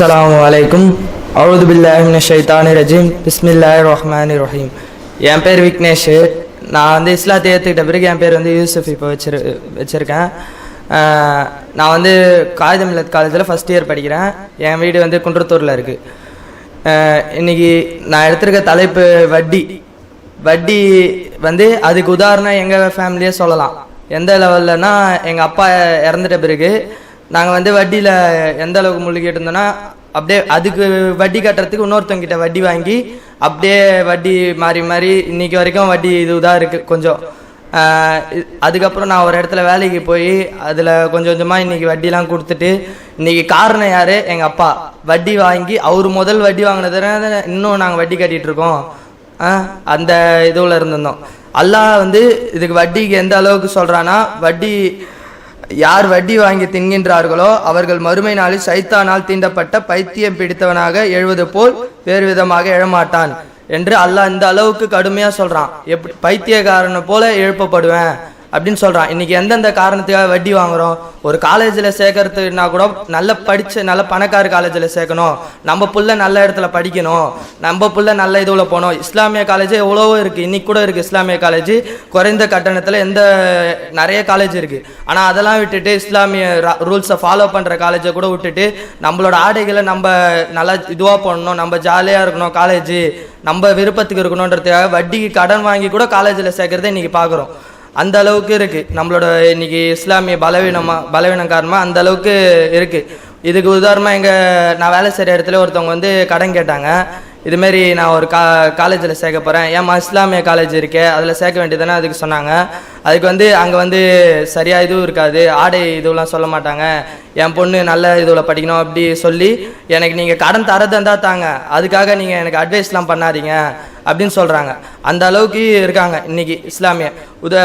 அஸ்லாம் வலைக்கும் அவுது பில்லாஹின் ஷைத்தானி ரஜீம் பிஸ்மில்லாஹ் ரஹ்மானி ரஹீம் என் பேர் விக்னேஷ். நான் வந்து இஸ்லாத்தை ஏற்றுக்கிட்ட பிறகு என் பேர் வந்து யூசுஃப் இப்போ வச்சிரு வச்சுருக்கேன். நான் வந்து காகித மில்லத் காலேஜில் ஃபஸ்ட் இயர் படிக்கிறேன். என் வீடு வந்து குன்றத்தூரில் இருக்குது இன்னைக்கு நான் எடுத்திருக்க தலைப்பு வட்டி. வட்டி வந்து அதுக்கு உதாரணம் எங்கள் ஃபேமிலியே சொல்லலாம். எந்த லெவல்லனா எங்கள் அப்பா இறந்துட்ட பிறகு நாங்கள் வந்து வட்டியில் எந்த அளவுக்கு முழுகிட்டு அப்படியே அதுக்கு வட்டி கட்டுறதுக்கு இன்னொருத்தவங்கிட்ட வட்டி வாங்கி அப்படியே வட்டி மாறி மாறி இன்னைக்கு வரைக்கும் வட்டி இதுதான் இருக்குது கொஞ்சம். அதுக்கப்புறம் நான் ஒரு இடத்துல வேலைக்கு போய் அதில் கொஞ்சம் கொஞ்சமாக இன்றைக்கி வட்டிலாம் கொடுத்துட்டு இன்றைக்கி காரணம் யார்? எங்கள் அப்பா. வட்டி வாங்கி அவர் முதல் வட்டி வாங்கினதுனால இன்னும் நாங்கள் வட்டி கட்டிட்டு இருக்கோம். அந்த இதுவில் இருந்திருந்தோம். அல்லா வந்து இதுக்கு வட்டிக்கு எந்த அளவுக்கு சொல்கிறான்னா வட்டி யார் வட்டி வாங்கி தின்கின்றார்களோ அவர்கள் மறுமை நாளில் சைத்தானால் தீண்டப்பட்ட பைத்தியம் பிடித்தவனாக எழுவது போல் வேறு விதமாக எழமாட்டான் என்று அல்லாஹ் இந்த அளவுக்கு கடுமையா சொல்றான். எப்படி பைத்தியக்காரனை போல எழுப்பப்படுவேன். அப்படின்னு சொல்கிறான் இன்னைக்கு எந்தெந்த காரணத்துக்காக வட்டி வாங்குறோம்? ஒரு காலேஜில் சேர்க்கறதுனா கூட நல்ல படித்த நல்ல பணக்கார காலேஜில் சேர்க்கணும். நம்ம புள்ள நல்ல இடத்துல படிக்கணும். நம்ம புள்ள நல்ல இதுவில் போகணும். இஸ்லாமிய காலேஜ் எவ்வளவோ இருக்குது இன்னைக்கு கூட இருக்குது இஸ்லாமிய காலேஜ் குறைந்த கட்டணத்தில் எந்த நிறைய காலேஜ் இருக்குது ஆனால் அதெல்லாம் விட்டுட்டு இஸ்லாமிய ரூல்ஸை ஃபாலோ பண்ணுற காலேஜை கூட விட்டுட்டு நம்மளோட ஆடைகளை நம்ம நல்லா இதுவாக பண்ணணும் நம்ம ஜாலியாக இருக்கணும் காலேஜ் நம்ம விருப்பத்துக்கு இருக்கணுன்றதுக்காக வட்டிக்கு கடன் வாங்கி கூட காலேஜில் சேர்க்கறதை இன்னைக்கு பார்க்குறோம் அந்த அளவுக்கு இருக்குது நம்மளோட இன்னைக்கு இஸ்லாமிய பலவீனமாக பலவீனம் காரணமாக அந்த அளவுக்கு இருக்குது இதுக்கு உதாரணமாக எங்கள் நான் வேலை செய்கிற இடத்துல ஒருத்தவங்க வந்து கடன் கேட்டாங்க. இதுமாரி நான் ஒரு கா காலேஜில் சேர்க்க போகிறேன் ஏம்மா இஸ்லாமிய காலேஜ் இருக்கே அதில் சேர்க்க வேண்டியதுதானே அதுக்கு சொன்னாங்க. அதுக்கு வந்து அங்கே வந்து சரியாக இதுவும் இருக்காது. ஆடை இதுவெல்லாம் சொல்ல மாட்டாங்க. என் பொண்ணு நல்ல இதுவில் படிக்கணும் அப்படி சொல்லி எனக்கு நீங்கள் கடன் தரது இருந்தால் தாங்க. அதுக்காக நீங்கள் எனக்கு அட்வைஸ்லாம் பண்ணாதீங்க அப்படின்னு சொல்கிறாங்க அந்த அளவுக்கு இருக்காங்க இன்றைக்கி இஸ்லாமிய. உத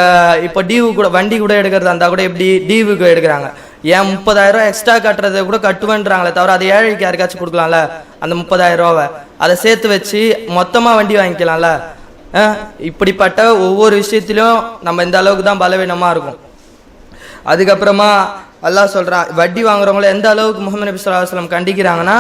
இப்போ டீவு கூட வண்டி கூட எடுக்கிறதா இருந்தால் கூட எப்படி டியூவுக்கு எடுக்கிறாங்க. ஏன் முப்பதாயிரம் ரூபா எக்ஸ்ட்ரா கட்டுறதை கூட கட்டுவேன்றாங்களே தவிர அதை ஏழைக்கு யாருக்காச்சும் கொடுக்கலாம்ல? அந்த முப்பதாயிரம் ரூபாவை. அதை சேர்த்து வச்சு மொத்தமாக வண்டி வாங்கிக்கலாம்ல? இப்படிப்பட்ட ஒவ்வொரு விஷயத்திலும் நம்ம இந்த அளவுக்கு தான் பலவீனமாக இருக்கும். அதுக்கப்புறமா அல்லாஹ் சொல்கிறான் வட்டி வாங்குறவங்கள எந்த அளவுக்கு முகமது நபி ஸல்லல்லாஹு கண்டிக்கிறாங்கன்னா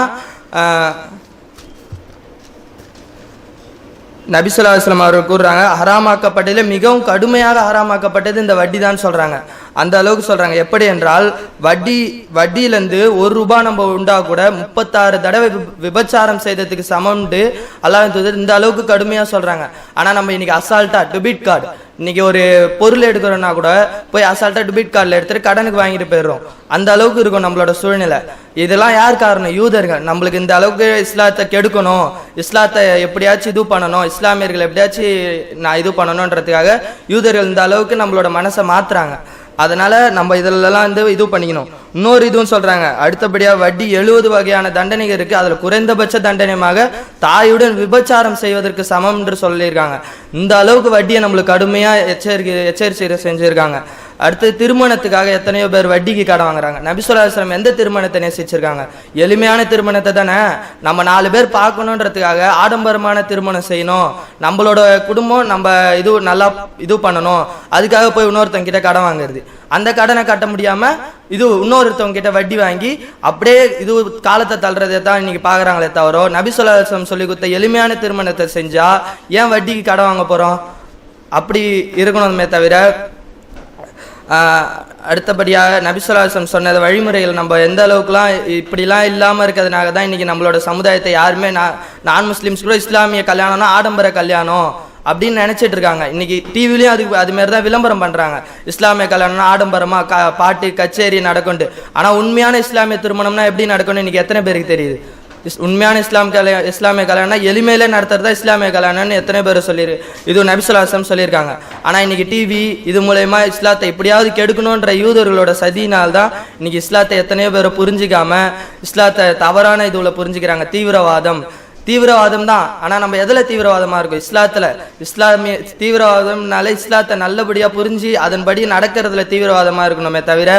நபி ஸல்லல்லாஹு அவர்கள் கூறுறாங்க ஹராமாக்கப்பட்டதில் மிகவும் கடுமையாக ஹராமாக்கப்பட்டது இந்த வட்டி தான் சொல்கிறாங்க அந்த அளவுக்கு சொல்றாங்க. எப்படி என்றால் வட்டி வட்டியிலேருந்து ஒரு ரூபாய் நம்ம உண்டா கூட முப்பத்தாறு தடவை விபச்சாரம் செய்ததுக்கு சமம்ட்டு அல்லாஹ் இந்த அளவுக்கு கடுமையாக சொல்றாங்க. ஆனா நம்ம இன்னைக்கு அசால்ட்டா டெபிட் கார்டு இன்னைக்கு ஒரு பொருள் எடுக்கிறோம்னா கூட போய் அசால்ட்டா டெபிட் கார்டில் எடுத்துட்டு கடனுக்கு வாங்கிட்டு போயிடுறோம். அந்த அளவுக்கு இருக்கும் நம்மளோட சூழ்நிலை. இதெல்லாம் யார் காரணம்? யூதர்கள். நம்மளுக்கு இந்த அளவுக்கு இஸ்லாத்தை கெடுக்கணும். இஸ்லாத்தை எப்படியாச்சும் இது பண்ணணும். இஸ்லாமியர்கள் எப்படியாச்சும் நான் இது பண்ணணுன்றதுக்காக யூதர்கள் இந்த அளவுக்கு நம்மளோட மனசை மாத்துறாங்க. அதனால நம்ம இதிலெல்லாம் வந்து இது பண்ணிக்கணும். இன்னொரு இதுவும் சொல்றாங்க. அடுத்தபடியா வட்டி எழுபது வகையான தண்டனைகள் இருக்கு. அதுல குறைந்தபட்ச தண்டனையமாக தாயுடன் விபச்சாரம் செய்வதற்கு சமம் என்று சொல்லியிருக்காங்க. இந்த அளவுக்கு வட்டியை நம்மளுக்கு கடுமையா எச்சரிக்கை எச்சரிக்கை செஞ்சிருக்காங்க. அடுத்து திருமணத்துக்காக எத்தனையோ பேர் வட்டிக்கு கடன் வாங்குறாங்க. நபிசுல்லாஸ்லம் எந்த திருமணத்தை நேசிச்சிருக்காங்க? எளிமையான திருமணத்தை தானே? நம்ம நாலு பேர் பார்க்கணுன்றதுக்காக ஆடம்பரமான திருமணம் செய்யணும். நம்மளோட குடும்பம் நம்ம இது நல்லா இது பண்ணணும். அதுக்காக போய் இன்னொருத்தங்கிட்ட கடன் வாங்குறது. அந்த கடனை கட்ட முடியாம இது இன்னொருத்தவங்கிட்ட வட்டி வாங்கி அப்படியே இது காலத்தை தள்ளுறதை தான் இன்னைக்கு பாக்குறாங்களே தவிர நபிசுல்லாஸ்லம் சொல்லி கொடுத்த எளிமையான திருமணத்தை செஞ்சா ஏன் வட்டிக்கு கடன் வாங்க போறோம்? அப்படி இருக்கணுமே தவிர அடுத்தபடியாக நபிசுல்லாசம் சொன்னது வழிமுறைகள் நம்ம எந்த அளவுக்குலாம் இப்படிலாம் இல்லாமல் இருக்கிறதுனால தான் இன்றைக்கி நம்மளோட சமுதாயத்தை யாருமே நான் நான் முஸ்லீம்ஸ் கூட இஸ்லாமிய கல்யாணம்னா ஆடம்பர கல்யாணம் அப்படின்னு நினச்சிட்டு இருக்காங்க. இன்றைக்கி டிவிலையும் அதுக்கு அது தான் விளம்பரம் பண்ணுறாங்க இஸ்லாமிய கல்யாணம்னா ஆடம்பரமாக க பாட்டு கச்சேரி நடக்கும்ட்டு. ஆனால் உண்மையான இஸ்லாமிய திருமணம்னா எப்படி நடக்கும்னு இன்றைக்கி எத்தனை பேருக்கு தெரியுது? இஸ்- உண்மையான இஸ்லாம் கல்யா இஸ்லாமிய கல்யாணம் எளிமையில நடத்துறது தான் இஸ்லாமிய கல்யாணம்னு எத்தனை பேர் சொல்லியிரு இது நபிசுல்லாசம் சொல்லியிருக்காங்க. ஆனால் இன்னைக்கு டிவி இது மூலயமா இஸ்லாத்தை எப்படியாவது கெடுக்கணுன்ற யூதர்களோட சதியினால் தான் இன்னைக்கு இஸ்லாத்தை எத்தனையோ பேரை புரிஞ்சிக்காம இஸ்லாத்தை தவறான இதுல புரிஞ்சுக்கிறாங்க. தீவிரவாதம். தீவிரவாதம் தான் ஆனால் நம்ம எதில் தீவிரவாதமாக இருக்கும்? இஸ்லாத்தில். இஸ்லாமிய தீவிரவாதம்னால இஸ்லாத்தை நல்லபடியாக புரிஞ்சு அதன்படி நடக்கிறதுல தீவிரவாதமாக இருக்கணுமே தவிர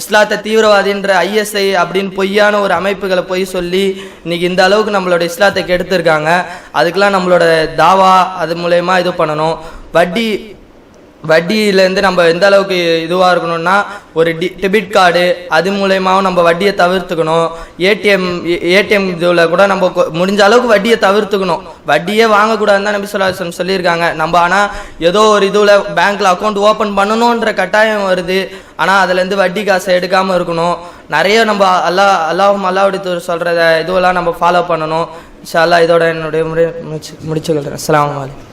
இஸ்லாத்தை தீவிரவாதின்ற ஐஎஸ்ஐ அப்படின்னு பொய்யான ஒரு அமைப்புகளை பொய் சொல்லி இன்னைக்கு இந்த அளவுக்கு நம்மளோட இஸ்லாத்தை கெடுத்திருக்காங்க. அதுக்கெல்லாம் நம்மளோட தாவா அது மூலயமா இது பண்ணணும். வட்டி வட்டியிலேருந்து நம்ம எந்த அளவுக்கு இதுவாக இருக்கணும்னா ஒரு டி டெபிட் கார்டு அது மூலயமாவும் நம்ம வட்டியை தவிர்த்துக்கணும். ஏடிஎம் ஏடிஎம் இதில் கூட நம்ம கொ- முடிஞ்ச அளவுக்கு வட்டியை தவிர்த்துக்கணும். வட்டியே வாங்கக்கூடாதுன்னு தான் நபி சொல்லாசன் சொல்லியிருக்காங்க. நம்ம ஆனால் ஏதோ ஒரு இதுவில் பேங்க்கில் அக்கௌண்ட் ஓப்பன் பண்ணணுன்ற கட்டாயம் வருது. ஆனால் அதுலேருந்து வட்டி காசை எடுக்காமல் இருக்கணும். நிறைய நம்ம அல்லா அல்லாஹும் அல்லாவுடைய சொல்கிற இதுவெல்லாம் நம்ம ஃபாலோ பண்ணணும். இன்ஷா இதோட என்னுடைய முறை முடிச்சு முடிச்சுக்கிறேன் அஸ்லாம் வலைக்கம்